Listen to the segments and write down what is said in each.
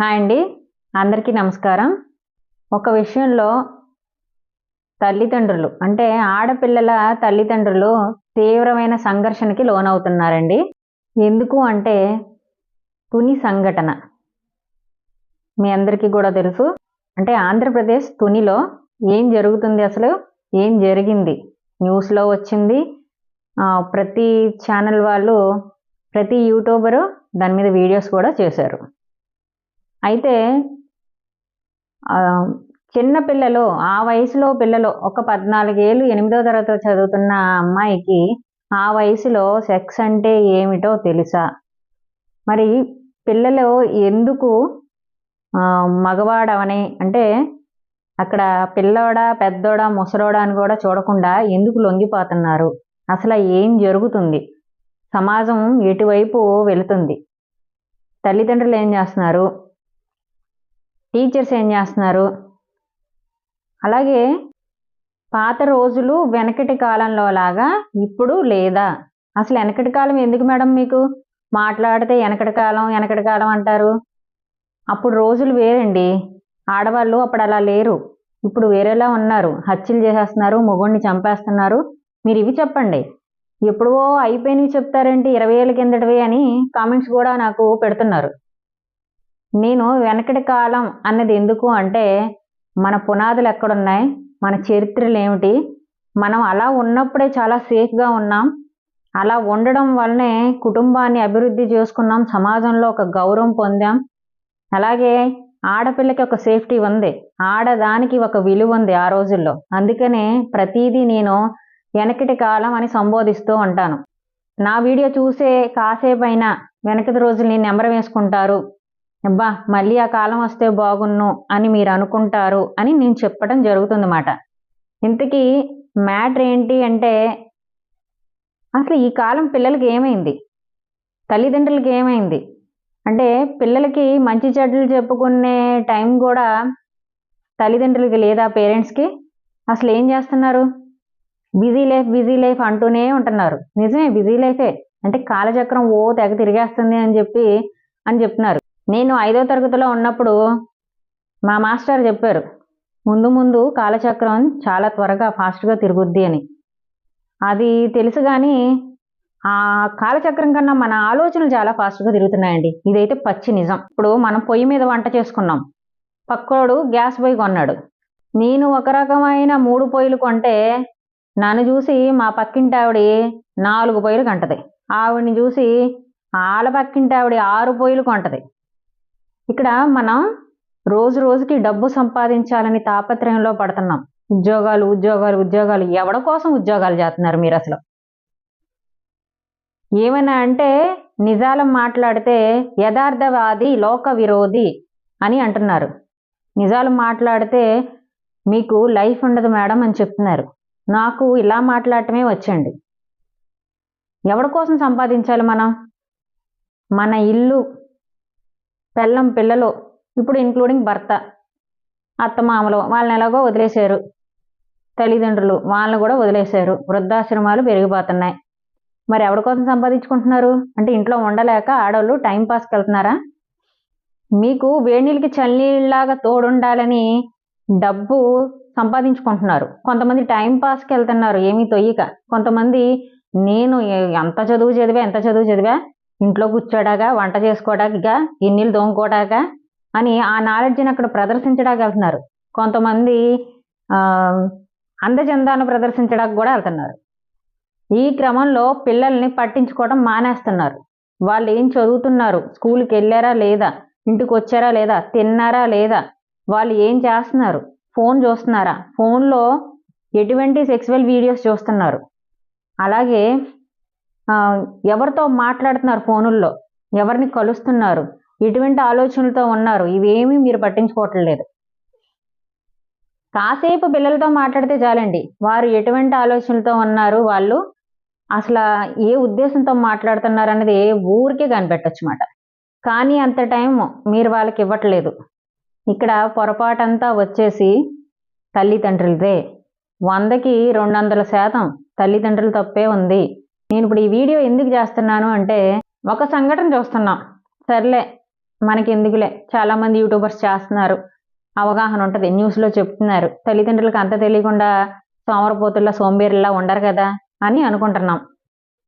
Hi అండి. అందరికీ నమస్కారం. ఒక విషయంలో తల్లిదండ్రులు అంటే ఆడపిల్లల తల్లిదండ్రులు తీవ్రమైన సంఘర్షణకి లోనవుతున్నారండి. ఎందుకు అంటే తుని సంఘటన. మీ అందరికీ కూడా తెలుసు. అంటే ఆంధ్రప్రదేశ్ తునిలో ఏం జరుగుతుంది అసలు? ఏం జరిగింది? న్యూస్లో వచ్చింది. ప్రతి ఛానల్ వాళ్ళు ప్రతి యూట్యూబరు దాని మీద వీడియోస్ కూడా చేశారు. అయితే చిన్న పిల్లలు ఆ వయసులో పిల్లలు ఒక పద్నాలుగేళ్ళు ఎనిమిదో తరగతి చదువుతున్న అమ్మాయికి ఆ వయసులో సెక్స్ అంటే ఏమిటో తెలుసా? మరి పిల్లలు ఎందుకు మగవాడవని అంటే అక్కడ పిల్లోడా పెద్దోడా ముసలోడా అని కూడా చూడకుండా ఎందుకు లొంగిపోతున్నారు? అసలు ఏం జరుగుతుంది? సమాజం ఎటువైపు వెళుతుంది? తల్లిదండ్రులు ఏం చేస్తున్నారు? టీచర్స్ ఏం చేస్తున్నారు? అలాగే పాత రోజులు వెనకటి కాలంలో లాగా ఇప్పుడు లేదా? అసలు వెనకటి కాలం ఎందుకు మేడం మీకు? మాట్లాడితే వెనకటి కాలం వెనకటి కాలం అంటారు. అప్పుడు రోజులు వేరండి. ఆడవాళ్ళు అప్పుడు అలా లేరు. ఇప్పుడు వేరేలా ఉన్నారు. హత్యలు చేసేస్తున్నారు మొగుడిని చంపేస్తున్నారు. మీరు ఇవి చెప్పండి. ఎప్పుడో అయిపోయినవి చెప్తారేంటి? ఇరవై ఏళ్ళ కిందటివి అని కామెంట్స్ కూడా నాకు పెడుతున్నారు. నేను వెనకటి కాలం అన్నది ఎందుకు అంటే మన పునాదులు ఎక్కడున్నాయి? మన చరిత్రలు ఏమిటి? మనం అలా ఉన్నప్పుడే చాలా సేఫ్గా ఉన్నాం. అలా ఉండడం వల్లనే కుటుంబాన్ని అభివృద్ధి చేసుకున్నాం. సమాజంలో ఒక గౌరవం పొందాం. అలాగే ఆడపిల్లకి ఒక సేఫ్టీ ఉంది. ఆడదానికి ఒక విలువ ఉంది ఆ రోజుల్లో. అందుకనే ప్రతిదీ నేను వెనకటి కాలం అని సంబోధిస్తూ ఉంటాను. నా వీడియో చూసే కాసేపు అయినా రోజులు నేను నెంబర్ వేసుకుంటారు. అబ్బా మళ్ళీ ఆ కాలం వస్తే బాగున్ను అని మీరు అనుకుంటారు అని నేను చెప్పడం జరుగుతుందన్నమాట. ఇంతకీ మ్యాటర్ ఏంటి అంటే అసలు ఈ కాలం పిల్లలకి ఏమైంది? తల్లిదండ్రులకి ఏమైంది? అంటే పిల్లలకి మంచి చెడ్డలు చెప్పుకునే టైం కూడా తల్లిదండ్రులకి లేదా పేరెంట్స్కి అసలు ఏం చేస్తున్నారు? బిజీ లైఫ్ బిజీ లైఫ్ అంటూనే ఉంటున్నారు. నిజమే బిజీ లైఫే. అంటే కాలచక్రం ఓ తెగ తిరిగేస్తుంది అని చెప్పి అని చెప్తున్నారు. నేను ఐదో తరగతిలో ఉన్నప్పుడు మా మాస్టర్ చెప్పారు ముందు ముందు కాలచక్రం చాలా త్వరగా ఫాస్ట్గా తిరుగుద్ది అని. అది తెలుసు కానీ ఆ కాలచక్రం కన్నా మన ఆలోచనలు చాలా ఫాస్ట్గా తిరుగుతున్నాయండి. ఇదైతే పచ్చి నిజం. ఇప్పుడు మనం పొయ్యి మీద వంట చేసుకున్నాం. పక్కోడు గ్యాస్ పొయ్యి కొన్నాడు. నేను ఒక రకమైన మూడు పొయ్యిలు కొంటే నన్ను చూసి మా పక్కింటి ఆవిడ నాలుగు పొయ్యిలు కొంటది. ఆవిడని చూసి వాళ్ళ పక్కింటి ఆవిడ ఆరు పొయ్యిలు కొంటది. ఇక్కడ మనం రోజు రోజుకి డబ్బు సంపాదించాలని తాపత్రయంలో పడుతున్నాం. ఉద్యోగాలు ఉద్యోగాలు ఉద్యోగాలు. ఎవడ కోసం ఉద్యోగాలు చేస్తున్నారు మీరు అసలు? ఏమైనా అంటే నిజాలు మాట్లాడితే యథార్థవాది లోక విరోధి అని అంటున్నారు. నిజాలు మాట్లాడితే మీకు లైఫ్ ఉండదు మేడం అని చెప్తున్నారు. నాకు ఇలా మాట్లాడటమే వచ్చండి. ఎవరి కోసం సంపాదించాలి మనం? మన ఇల్లు పెళ్ళం పిల్లలు ఇప్పుడు ఇంక్లూడింగ్ భర్త అత్తమామలు వాళ్ళని ఎలాగో వదిలేశారు. తల్లిదండ్రులు వాళ్ళని కూడా వదిలేశారు. వృద్ధాశ్రమాలు పెరిగిపోతున్నాయి. మరి ఎవరి కోసం సంపాదించుకుంటున్నారు? అంటే ఇంట్లో ఉండలేక ఆడవాళ్ళు టైంపాస్కి వెళ్తున్నారా? మీకు వేడినీళ్ళకి చల్లీళ్ళలాగా తోడుండాలని డబ్బు సంపాదించుకుంటున్నారు. కొంతమంది టైంపాస్కి వెళ్తున్నారు ఏమీ తొయ్యక. కొంతమంది నేను ఎంత చదువు చదివా ఎంత చదువు చదివా ఇంట్లో కూర్చోడాగా వంట చేసుకోవడాగా గిన్నెలు దోముకోవడాగా అని ఆ నాలెడ్జ్ని అక్కడ ప్రదర్శించడానికి వెళ్తున్నారు. కొంతమంది ఆ, ప్రదర్శించడానికి కూడా వెళ్తున్నారు. ఈ క్రమంలో పిల్లల్ని పట్టించుకోవడం మానేస్తున్నారు. వాళ్ళు ఏం చదువుతున్నారు? స్కూల్కి వెళ్ళారా లేదా? ఇంటికి వచ్చారా లేదా? తిన్నారా లేదా? వాళ్ళు ఏం చేస్తున్నారు? ఫోన్ చూస్తున్నారా? ఫోన్లో ఎటువంటి సెక్సువల్ వీడియోస్ చూస్తున్నారు? అలాగే ఎవరితో మాట్లాడుతున్నారు ఫోనుల్లో? ఎవరిని కలుస్తున్నారు? ఎటువంటి ఆలోచనలతో ఉన్నారు. ఇవేమీ మీరు పట్టించుకోవట్లేదు కాసేపు పిల్లలతో మాట్లాడితే చాలండి. వారు ఎటువంటి ఆలోచనలతో ఉన్నారు? వాళ్ళు అసలు ఏ ఉద్దేశంతో మాట్లాడుతున్నారు అనేది ఏ ఊరికే కనిపెట్టచ్చు మాట కానీ అంత టైం మీరు వాళ్ళకి ఇవ్వట్లేదు. ఇక్కడ పొరపాటంతా వచ్చేసి తల్లిదండ్రులదే. వందకి రెండు వందల శాతం తల్లిదండ్రుల తప్పే ఉంది. నేను ఇప్పుడు ఈ వీడియో ఎందుకు చేస్తున్నాను అంటే ఒక సంఘటన చూస్తున్నాం. సర్లే మనకి ఎందుకులే చాలామంది యూట్యూబర్స్ చేస్తున్నారు. అవగాహన ఉంటుంది. న్యూస్లో చెప్తున్నారు. తల్లిదండ్రులకు అంత తెలియకుండా సోమరపోతుల్లా సోంబేరుల్లా ఉండరు కదా అని అనుకుంటున్నాం.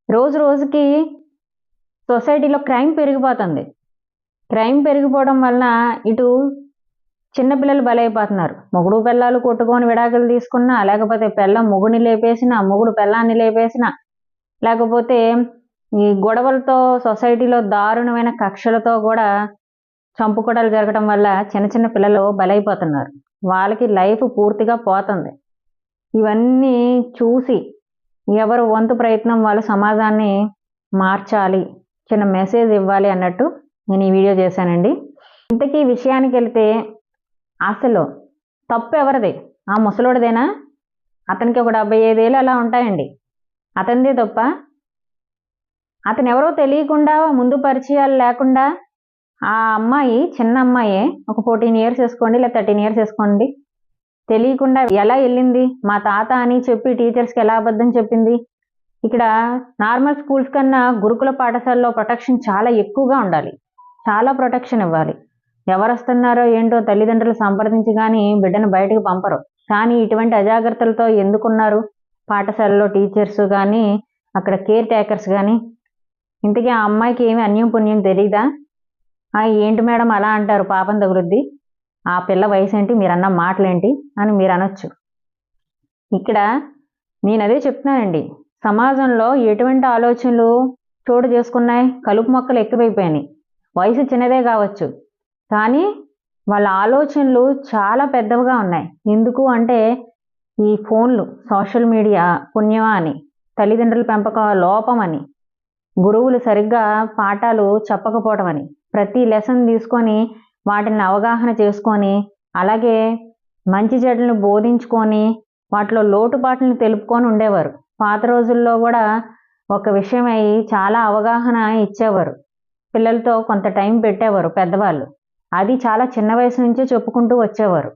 రోజు రోజుకి సొసైటీలో క్రైమ్ పెరిగిపోతుంది. క్రైమ్ పెరిగిపోవడం వలన ఇటు చిన్నపిల్లలు బలైపోతున్నారు. మొగుడు పిల్లలు కొట్టుకొని విడాకులు తీసుకున్నా లేకపోతే పిల్ల మొగుడిని లేపేసిన మొగుడు పిల్లాన్ని లేపేసిన లేకపోతే ఈ గొడవలతో సొసైటీలో దారుణమైన కక్షలతో కూడా చంపుకోటలు జరగడం వల్ల చిన్న చిన్న పిల్లలు బలైపోతున్నారు. వాళ్ళకి లైఫ్ పూర్తిగా పోతుంది. ఇవన్నీ చూసి ఎవరు వంతు ప్రయత్నం వాళ్ళు సమాజాన్ని మార్చాలి చిన్న మెసేజ్ ఇవ్వాలి అన్నట్టు నేను ఈ వీడియో చేశానండి. ఇంతకీ విషయానికి వెళ్తే అసలు తప్పు ఎవరిది? ఆ ముసలోడిదేనా? అతనికి ఒక డెబ్బై ఐదేళ్ళు అలా ఉంటాయండి. అతనిదే తప్ప అతను ఎవరో తెలియకుండా ముందు పరిచయాలు లేకుండా ఆ అమ్మాయి చిన్న అమ్మాయే ఒక ఫోర్టీన్ ఇయర్స్ వేసుకోండి లేదా థర్టీన్ ఇయర్స్ వేసుకోండి. తెలియకుండా ఎలా వెళ్ళింది? మా తాత అని చెప్పి టీచర్స్కి ఎలా అబద్ధం చెప్పింది? ఇక్కడ నార్మల్ స్కూల్స్ కన్నా గురుకుల పాఠశాలలో ప్రొటెక్షన్ చాలా ఎక్కువగా ఉండాలి. చాలా ప్రొటెక్షన్ ఇవ్వాలి. ఎవరు వస్తున్నారో ఏంటో తల్లిదండ్రులు సంప్రదించి కానీ బిడ్డను బయటకు పంపరు. కానీ ఇటువంటి అజాగ్రత్తలతో ఎందుకున్నారు? పాఠశాలలో టీచర్స్ కానీ అక్కడ కేర్ టేకర్స్ కానీ ఇంతకీ ఆ అమ్మాయికి ఏమి అన్యం పుణ్యం తెలీదా? ఆ ఏంటి మేడం అలా అంటారు పాపం తగులుద్ది. ఆ పిల్ల వయసు ఏంటి మీరన్న మాటలేంటి? అని మీరు అనొచ్చు ఇక్కడ నేను అదే చెప్తున్నానండి. సమాజంలో ఎటువంటి ఆలోచనలు చోటు చేసుకున్నాయి? కలుపు మొక్కలు ఎక్కువైపోయినాయి. వయసు చిన్నదే కావచ్చు. కానీ వాళ్ళ ఆలోచనలు చాలా పెద్దవిగా ఉన్నాయి. ఎందుకు అంటే ఈ ఫోన్లు సోషల్ మీడియా పుణ్యమా అని తల్లిదండ్రుల పెంపకం లోపం అని గురువులు సరిగ్గా పాఠాలు చెప్పకపోవటమని అని ప్రతి లెసన్ తీసుకొని వాటిని అవగాహన చేసుకొని అలాగే మంచి చెడులను బోధించుకొని వాటిలో లోటుపాట్లను తెలుపుకొని ఉండేవారు. పాత రోజుల్లో కూడా ఒక విషయమై చాలా అవగాహన ఇచ్చేవారు. పిల్లలతో కొంత టైం పెట్టేవారు పెద్దవాళ్ళు. అది చాలా చిన్న వయసు నుంచే చెప్పుకుంటూ వచ్చేవారు.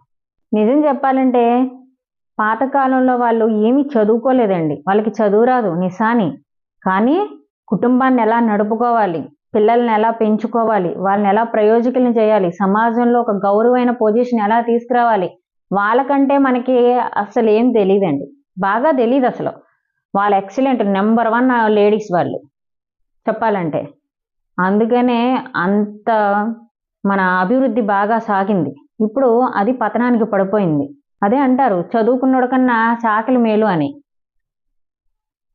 నిజం చెప్పాలంటే పాతకాలంలో వాళ్ళు ఏమీ చదువుకోలేదండి. వాళ్ళకి చదువు రాదు నిశాని. కానీ కుటుంబాన్ని ఎలా నడుపుకోవాలి పిల్లల్ని ఎలా పెంచుకోవాలి వాళ్ళని ఎలా ప్రయోజకులను చేయాలి సమాజంలో ఒక గౌరవమైన పొజిషన్ ఎలా తీసుకురావాలి వాళ్ళకంటే మనకి అసలు ఏం తెలియదండి బాగా తెలియదు అసలు. వాళ్ళు ఎక్సలెంట్ నెంబర్ వన్ లేడీస్ వాళ్ళు. చెప్పాలంటే. అందుకనే అంత మన అభివృద్ధి బాగా సాగింది. ఇప్పుడు అది పతనానికి పడిపోయింది. అదే అంటారు చదువుకున్నోడు కన్నా చాకలి మేలు అని.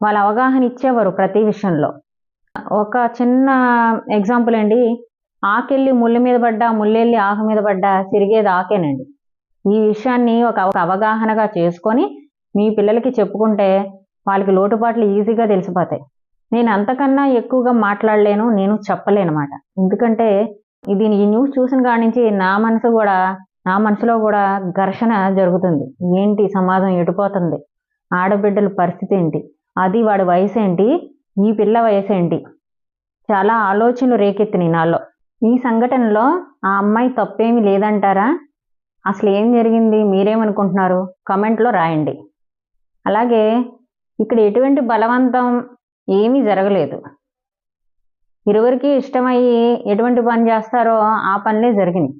వాళ్ళ అవగాహన ఇచ్చేవారు ప్రతి విషయంలో. ఒక చిన్న ఎగ్జాంపుల్ అండి. ఆకెళ్ళి ముళ్ళు మీద పడ్డా ముళ్ళెళ్ళి ఆకు మీద పడ్డా తిరిగేది ఆకేనండి. ఈ విషయాన్ని ఒక ఒక అవగాహనగా చేసుకొని మీ పిల్లలకి చెప్పుకుంటే వాళ్ళకి లోటుపాట్లు ఈజీగా తెలిసిపోతాయి. నేను అంతకన్నా ఎక్కువగా మాట్లాడలేను నేను చెప్పలేనమాట. ఎందుకంటే ఇది ఈ న్యూస్ చూసిన కాడి నుంచి నా మనసు కూడా నా మనసులో కూడా ఘర్షణ జరుగుతుంది. ఏంటి సమాజం ఎడిపోతుంది ఆడబిడ్డల పరిస్థితి ఏంటి? అది వాడి వయసు ఏంటి ఈ పిల్ల వయసు ఏంటి చాలా ఆలోచనలు రేకెత్తినాయి నాలో. ఈ సంఘటనలో ఆ అమ్మాయి తప్పేమీ లేదంటారా? అసలు ఏం జరిగింది? మీరేమనుకుంటున్నారు? కమెంట్లో రాయండి. అలాగే ఇక్కడ ఎటువంటి బలవంతం ఏమీ జరగలేదు. ఇరువురికి ఇష్టమయ్యి ఎటువంటి పని చేస్తారో ఆ పనులే జరిగినాయి.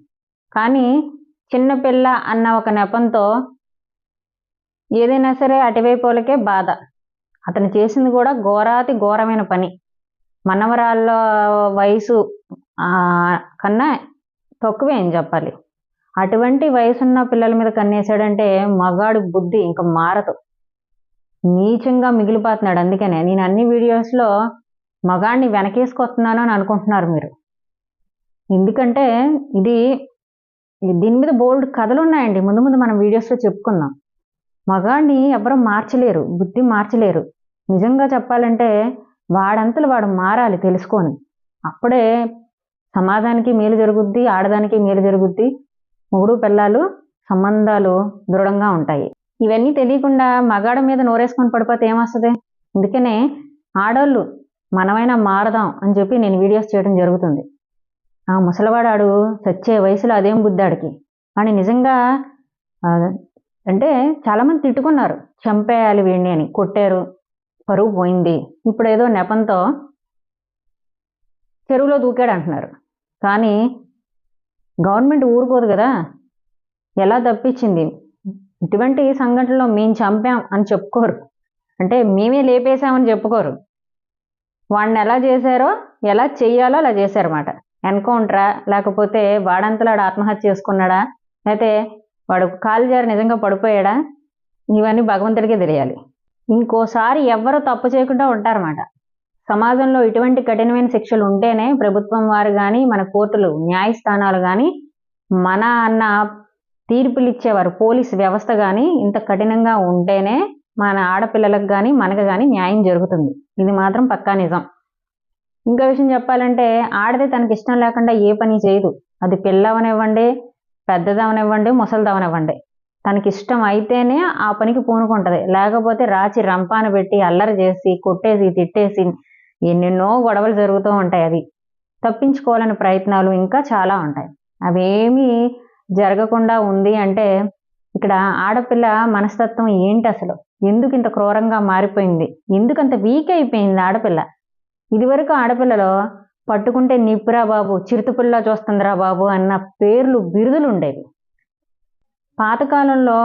కానీ చిన్నపిల్ల అన్న ఒక నెపంతో ఏదైనా సరే అటువైపు వాళ్ళకే బాధ. అతను చేసింది కూడా ఘోరాతి ఘోరమైన పని. మనవరాళ్ళ వయసు కన్నా తక్కువే అని చెప్పాలి. అటువంటి వయసున్న పిల్లల మీద కన్నేసాడంటే మగాడు బుద్ధి ఇంకా మారదు. నీచంగా మిగిలిపోతున్నాడు. అందుకనే నేను అన్ని వీడియోస్లో మగాడిని వెనకేసుకొస్తున్నాను అని అనుకుంటున్నారు మీరు. ఎందుకంటే ఇది దీని మీద బోల్డ్ కథలు ఉన్నాయండి ముందు ముందు మనం వీడియోస్లో చెప్పుకుందాం. మగాడిని ఎవరూ మార్చలేరు. బుద్ధి మార్చలేరు. నిజంగా చెప్పాలంటే వాడంతలు వాడు మారాలి తెలుసుకొని. అప్పుడే సమాజానికి మేలు జరుగుద్ది ఆడదానికి మేలు జరుగుద్ది. మొగుడు పిల్లలు సంబంధాలు దృఢంగా ఉంటాయి. ఇవన్నీ తెలియకుండా మగాడ మీద నోరేసుకొని పడిపోతే ఏమొస్తుంది? అందుకనే ఆడోళ్ళు మనమైనా మారదాం అని చెప్పి నేను వీడియోస్ చేయడం జరుగుతుంది. ఆ ముసలివాడాడు చచ్చే వయసులో అదేం బుద్ధాడికి అని నిజంగా అంటే చాలామంది తిట్టుకున్నారు. చంపేయాలి వీడిని అని. కొట్టారు. పరువు పోయింది. ఇప్పుడు ఏదో నెపంతో చెరువులో దూకాడు అంటున్నారు. కానీ గవర్నమెంట్ ఊరుకోదు కదా. ఎలా తప్పించింది? ఇటువంటి సంఘటనలో మేము చంపాం అని చెప్పుకోరు. అంటే మేమే లేపేశామని చెప్పుకోరు. వాడిని ఎలా చేశారో ఎలా చెయ్యాలో అలా చేశారన్నమాట. ఎన్కౌంటరా? లేకపోతే వాడంతలాడు ఆత్మహత్య చేసుకున్నాడా? అయితే వాడు కాలు జారి నిజంగా పడిపోయాడా? ఇవన్నీ భగవంతుడికే తెలియాలి. ఇంకోసారి ఎవ్వరూ తప్పు చేయకుండా ఉంటారన్నమాట. సమాజంలో ఇటువంటి కఠినమైన శిక్షలు ఉంటేనే ప్రభుత్వం వారు కానీ మన కోర్టులు న్యాయస్థానాలు కానీ మన అన్న తీర్పులు ఇచ్చేవారు పోలీస్ వ్యవస్థ కానీ ఇంత కఠినంగా ఉంటేనే మన ఆడపిల్లలకు కానీ మనకు కానీ న్యాయం జరుగుతుంది. ఇది మాత్రం పక్కా నిజం. ఇంకో విషయం చెప్పాలంటే ఆడది తనకి ఇష్టం లేకుండా ఏ పని చేయదు. అది పిల్లవనివ్వండి పెద్దదవనివ్వండి ముసలిదవనివ్వండి. తనకి ఇష్టం అయితేనే ఆ పనికి పూనుకుంటది. లేకపోతే రాచి రంపాన పెట్టి అల్లరి చేసి కొట్టేసి తిట్టేసి ఎన్నెన్నో గొడవలు జరుగుతూ ఉంటాయి అది తప్పించుకోవాలని ప్రయత్నాలు ఇంకా చాలా ఉంటాయి. అవేమీ జరగకుండా ఉంది అంటే ఇక్కడ ఆడపిల్ల మనస్తత్వం ఏంటి అసలు? ఎందుకు ఇంత క్రూరంగా మారిపోయింది? ఎందుకంత వీక్ అయిపోయింది ఆడపిల్ల? ఇదివరకు ఆడపిల్లలో పట్టుకుంటే నిప్పురా బాబు చిరుతుపుల్లా చూస్తుందిరా బాబు అన్న పేర్లు బిరుదులు ఉండేవి. పాతకాలంలో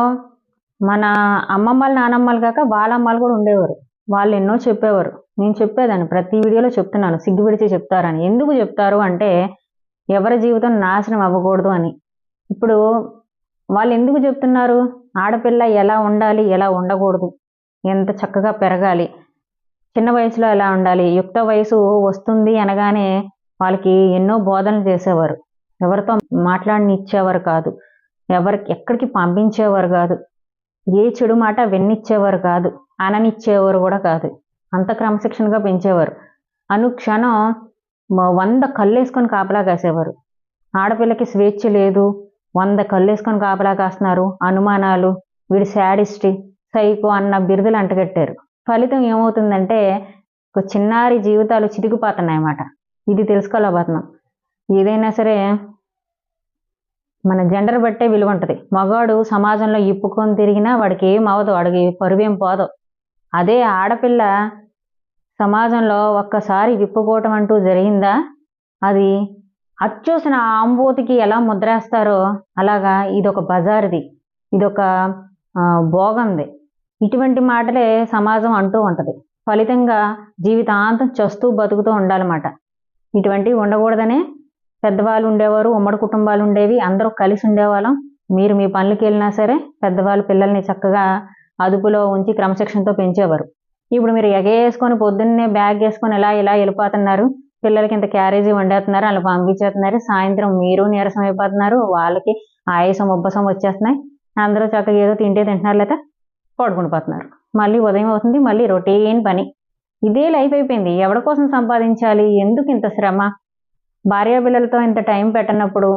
మన అమ్మమ్మలు నానమ్మలు కాక వాళ్ళమ్మలు కూడా ఉండేవారు. వాళ్ళు ఎన్నో చెప్పేవారు. నేను చెప్పేదాన్ని. ప్రతి వీడియోలో చెప్తున్నాను. సిగ్గుపిడిచి చెప్తారని. ఎందుకు చెప్తారు అంటే ఎవరి జీవితం నాశనం అవ్వకూడదు అని. ఇప్పుడు వాళ్ళు ఎందుకు చెప్తున్నారు? ఆడపిల్ల ఎలా ఉండాలి ఎలా ఉండకూడదు? ఎంత చక్కగా పెరగాలి? చిన్న వయసులో ఎలా ఉండాలి? యుక్త వయసు వస్తుంది అనగానే వాళ్ళకి ఎన్నో బోధనలు చేసేవారు. ఎవరితో మాట్లాడనిచ్చేవారు కాదు. ఎవరికి ఎక్కడికి పంపించేవారు కాదు. ఏ చెడు మాట వెన్నిచ్చేవారు కాదు. అననిచ్చేవారు కూడా కాదు. అంత క్రమశిక్షణగా పెంచేవారు. అనుక్షణం వంద కళ్ళేసుకొని కాపలా కాసేవారు. ఆడపిల్లకి స్వేచ్ఛ లేదు. వంద కళ్ళేసుకొని కాపలా కాస్తున్నారు. అనుమానాలు. వీడి శాడిస్ట్ సైకో అన్న బిరుదులు అంటగట్టారు. ఫలితం ఏమవుతుందంటే ఒక చిన్నారి జీవితాలు చితికిపోతున్నాయి అన్నమాట ఇది తెలుసుకోలేకపోతున్నాం ఏదైనా సరే మన జెండర్ బట్టే విలువ ఉంటుంది మగాడు సమాజంలో ఇప్పుకొని తిరిగినా వాడికి ఏం అవ్వదు. వాడికి పరువేం పోదు. అదే ఆడపిల్ల సమాజంలో ఒక్కసారి విప్పుకోవటం అంటూ జరిగిందా? అది అచ్చూసిన ఆంబోతికి ఎలా ముద్రేస్తారో అలాగా ఇదొక బజార్ది. ఇదొక భోగంది. ఇటువంటి మాటలే సమాజం అంటూ ఉంటది. ఫలితంగా జీవితాంతం చస్తూ బతుకుతూ ఉండాలన్నమాట. ఇటువంటివి ఉండకూడదనే పెద్దవాళ్ళు ఉండేవారు ఉమ్మడి కుటుంబాలు ఉండేవి అందరూ కలిసి ఉండేవాళ్ళం. మీరు మీ పనులకి వెళ్ళినా సరే పెద్దవాళ్ళు పిల్లల్ని చక్కగా అదుపులో ఉంచి క్రమశిక్షణతో పెంచేవారు. ఇప్పుడు మీరు ఎగేసుకొని పొద్దున్నే బ్యాగ్ వేసుకొని ఇలా ఇలా వెళ్ళిపోతున్నారు. పిల్లలకి ఇంత క్యారేజీ వండేస్తున్నారు అలా పంపించేస్తున్నారు. సాయంత్రం మీరు నీరసం అయిపోతున్నారు వాళ్ళకి ఆయాసం ఉబ్బసం వచ్చేస్తున్నాయి. అందరూ చక్కగా ఏదో తింటే తింటున్నారు లేదా పడుకుండిపోతున్నారు. మళ్ళీ ఉదయం అవుతుంది మళ్ళీ రొటీన్ పని. ఇదే లైఫ్ అయిపోయింది. ఎవరి కోసం సంపాదించాలి? ఎందుకు ఇంత శ్రమ? భార్య పిల్లలతో ఇంత టైం పెట్టనప్పుడు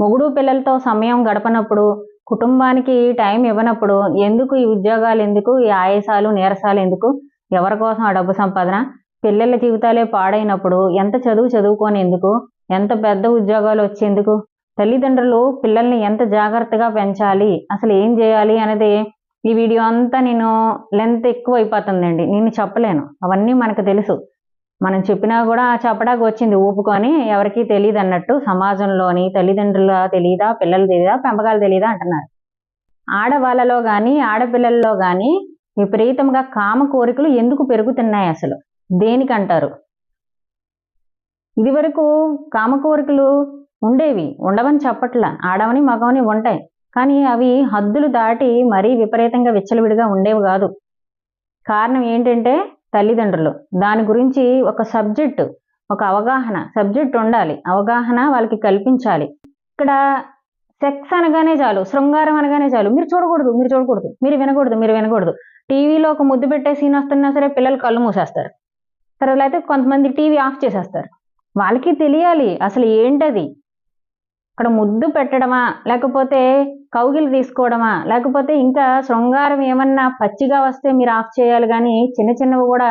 మొగుడు పిల్లలతో సమయం గడపనప్పుడు కుటుంబానికి టైం ఇవ్వనప్పుడు ఎందుకు ఈ ఉద్యోగాలు ఎందుకు? ఈ ఆయాసాలు నీరసాలు ఎందుకు? ఎవరి కోసం ఆ డబ్బు సంపాదన? పిల్లల జీవితాలే పాడైనప్పుడు ఎంత చదువు చదువుకొని ఎందుకు ఎంత పెద్ద ఉద్యోగాలు వచ్చేందుకు? తల్లిదండ్రులు పిల్లల్ని ఎంత జాగ్రత్తగా పెంచాలి? అసలు ఏం చేయాలి? అనేది ఈ వీడియో అంతా నేను లెంత్ ఎక్కువ అయిపోతుందండి నేను చెప్పలేను. అవన్నీ మనకు తెలుసు. మనం చెప్పినా కూడా చెప్పడానికి వచ్చింది ఊపుకొని ఎవరికీ తెలియదు అన్నట్టు సమాజంలోని తల్లిదండ్రుల తెలియదా పిల్లలు తెలియదా పెంపకాలు తెలియదా అంటున్నారు. ఆడవాళ్ళలో కానీ ఆడపిల్లల్లో కానీ విపరీతంగా కామ కోరికలు ఎందుకు పెరుగుతున్నాయి అసలు? దేనికంటారు? ఇది వరకు కామ కోరికలు ఉండేవి ఉండవని చెప్పట్లా. ఆడవని మగవని ఉంటాయి. కానీ అవి హద్దులు దాటి మరీ విపరీతంగా విచ్చలవిడిగా ఉండేవి కాదు. కారణం ఏంటంటే తల్లిదండ్రులు. దాని గురించి ఒక సబ్జెక్టు ఒక అవగాహన సబ్జెక్ట్ ఉండాలి. అవగాహన వాళ్ళకి కల్పించాలి. ఇక్కడ సెక్స్ అనగానే చాలు శృంగారం అనగానే చాలు. మీరు చూడకూడదు మీరు చూడకూడదు. మీరు వినకూడదు మీరు వినకూడదు. టీవీలో ఒక ముద్దు పెట్టే సీన్ వస్తున్నా సరే పిల్లలు కళ్ళు మూసేస్తారు. తర్వాత అయితే కొంతమంది టీవీ ఆఫ్ చేసేస్తారు. వాళ్ళకి తెలియాలి అసలు ఏంటది? అక్కడ ముద్దు పెట్టడమా? లేకపోతే కౌగిలు తీసుకోవడమా? లేకపోతే ఇంకా శృంగారం ఏమన్నా పచ్చిగా వస్తే మీరు ఆఫ్ చేయాలి కానీ చిన్న చిన్నవి కూడా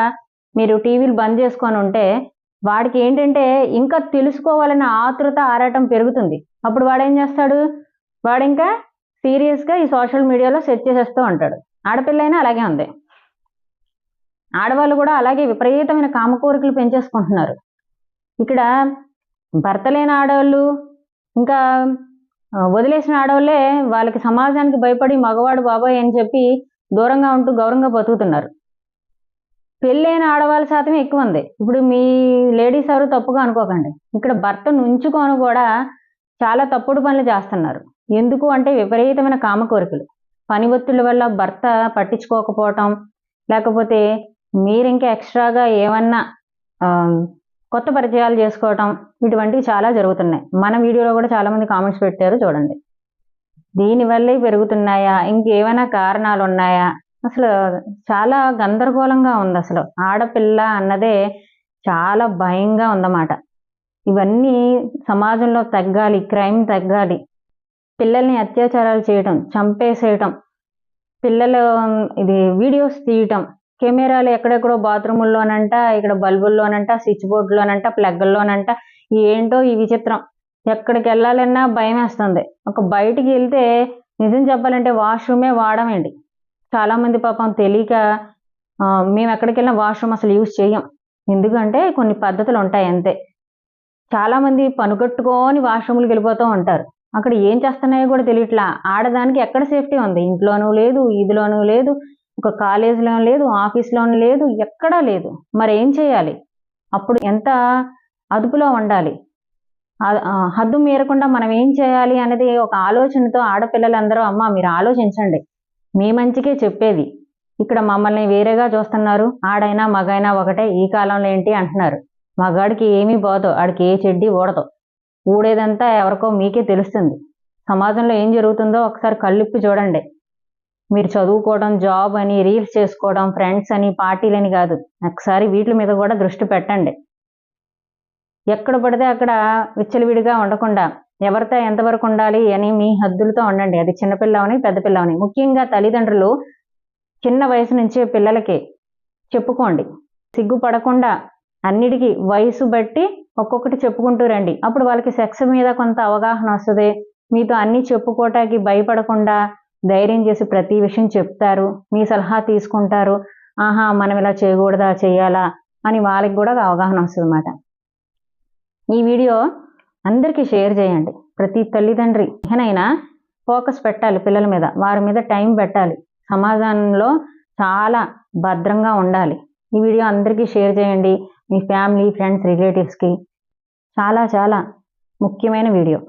మీరు టీవీలు బంద్ చేసుకొని ఉంటే వాడికి ఏంటంటే ఇంకా తెలుసుకోవాలన్న ఆతృత ఆరాటం పెరుగుతుంది. అప్పుడు వాడేం చేస్తాడు? వాడు ఇంకా సీరియస్గా ఈ సోషల్ మీడియాలో సెట్ చేసేస్తూ ఉంటాడు. ఆడపిల్ల అయినా అలాగే ఉంది. ఆడవాళ్ళు కూడా అలాగే విపరీతమైన కామకోరికలు పెంచేసుకుంటున్నారు. ఇక్కడ భర్త లేని ఆడవాళ్ళు ఇంకా వదిలేసిన ఆడవాళ్ళే వాళ్ళకి సమాజానికి భయపడి మగవాడు బాబాయ్ అని చెప్పి దూరంగా ఉంటూ గౌరవంగా బతుకుతున్నారు. పెళ్ళైన ఆడవాళ్ళ శాతమే ఎక్కువ ఉంది. ఇప్పుడు మీ లేడీస్ ఎవరు తప్పుగా అనుకోకండి. ఇక్కడ భర్త నుంచుకొని కూడా చాలా తప్పుడు పనులు చేస్తున్నారు. ఎందుకు అంటే విపరీతమైన కామ కోరికలు పని ఒత్తిళ్ళ వల్ల భర్త పట్టించుకోకపోవటం లేకపోతే మీరు ఇంకా ఎక్స్ట్రాగా ఏమన్నా కొత్త పరిచయాలు చేసుకోవటం ఇటువంటివి చాలా జరుగుతున్నాయి. మన వీడియోలో కూడా చాలామంది కామెంట్స్ పెట్టారు చూడండి. దీనివల్లే పెరుగుతున్నాయా? ఇంకేమైనా కారణాలు ఉన్నాయా? అసలు చాలా గందరగోళంగా ఉంది అసలు. ఆడపిల్ల అన్నదే చాలా భయంగా ఉందన్నమాట. ఇవన్నీ సమాజంలో తగ్గాలి క్రైమ్ తగ్గాలి. పిల్లల్ని అత్యాచారాలు చేయటం చంపేసేయటం పిల్లలు ఇది వీడియోస్ తీయటం కెమెరాలు ఎక్కడెక్కడో బాత్రూముల్లోనంట ఇక్కడ బల్బుల్లోనంట స్విచ్ బోర్డులోనంట ప్లగ్ల్లోనంట ఏంటో ఈ విచిత్రం. ఎక్కడికి వెళ్ళాలన్నా భయం వేస్తుంది ఒక బయటికి వెళ్తే నిజం చెప్పాలంటే వాష్రూమే వాడమండి. చాలా మంది పాపం తెలియక మేము ఎక్కడికి వెళ్ళినా వాష్రూమ్ అసలు యూజ్ చేయం ఎందుకంటే కొన్ని పద్ధతులు ఉంటాయి అంతే. చాలా మంది పనుగట్టుకొని వాష్రూమ్కి వెళ్ళిపోతూ ఉంటారు. అక్కడ ఏం చేస్తున్నాయో కూడా తెలియట్లా. ఆడదానికి ఎక్కడ సేఫ్టీ ఉంది? ఇంట్లోనూ లేదు ఇదిలోనూ లేదు. ఒక కాలేజీలో లేదు ఆఫీస్లో లేదు ఎక్కడా లేదు. మరి ఏం చేయాలి? అప్పుడు ఎంత అదుపులో ఉండాలి? హద్దు మీరకుండా మనం ఏం చేయాలి అనేది ఒక ఆలోచనతో ఆడపిల్లలందరూ అమ్మ మీరు ఆలోచించండి. మీ మంచికే చెప్పేది. ఇక్కడ మమ్మల్ని వేరేగా చూస్తున్నారు. ఆడైనా మగైనా ఒకటే ఈ కాలంలో ఏంటి అంటున్నారు. మగాడికి ఏమీ పోదు ఆడికి ఏ చెడ్డి ఊడదు. ఊడేదంతా ఎవరికో మీకే తెలుస్తుంది. సమాజంలో ఏం జరుగుతుందో ఒకసారి కళ్ళిప్పి చూడండి. మీరు చదువుకోవడం జాబ్ అని రీల్స్ చేసుకోవడం ఫ్రెండ్స్ అని పార్టీలని కాదు. ఒకసారి వీటి మీద కూడా దృష్టి పెట్టండి. ఎక్కడ పడితే అక్కడ విచ్చలవిడిగా ఉండకుండా ఎవరితో ఎంతవరకు ఉండాలి అని మీ హద్దులతో ఉండండి. అది చిన్నపిల్లవని పెద్ద పిల్లవని. ముఖ్యంగా తల్లిదండ్రులు చిన్న వయసు నుంచే పిల్లలకి చెప్పుకోండి. సిగ్గుపడకుండా అన్నిటికీ వయసు బట్టి ఒక్కొక్కటి చెప్పుకుంటూ రండి. అప్పుడు వాళ్ళకి సెక్స్ మీద కొంత అవగాహన వస్తుంది. మీతో అన్నీ చెప్పుకోవటానికి భయపడకుండా ధైర్యం చేసి ప్రతి విషయం చెప్తారు మీ సలహా తీసుకుంటారు ఆహా మనం ఇలా చేయకూడదా చేయాలా? అని వాళ్ళకి కూడా అవగాహన వస్తుంది అన్నమాట ఈ వీడియో అందరికీ షేర్ చేయండి. ప్రతి తల్లిదండ్రి ఏనైనా ఫోకస్ పెట్టాలి పిల్లల మీద వారి మీద టైం పెట్టాలి. సమాజంలో చాలా భద్రంగా ఉండాలి. ఈ వీడియో అందరికీ షేర్ చేయండి. మీ ఫ్యామిలీ ఫ్రెండ్స్ రిలేటివ్స్కి చాలా చాలా ముఖ్యమైన వీడియో.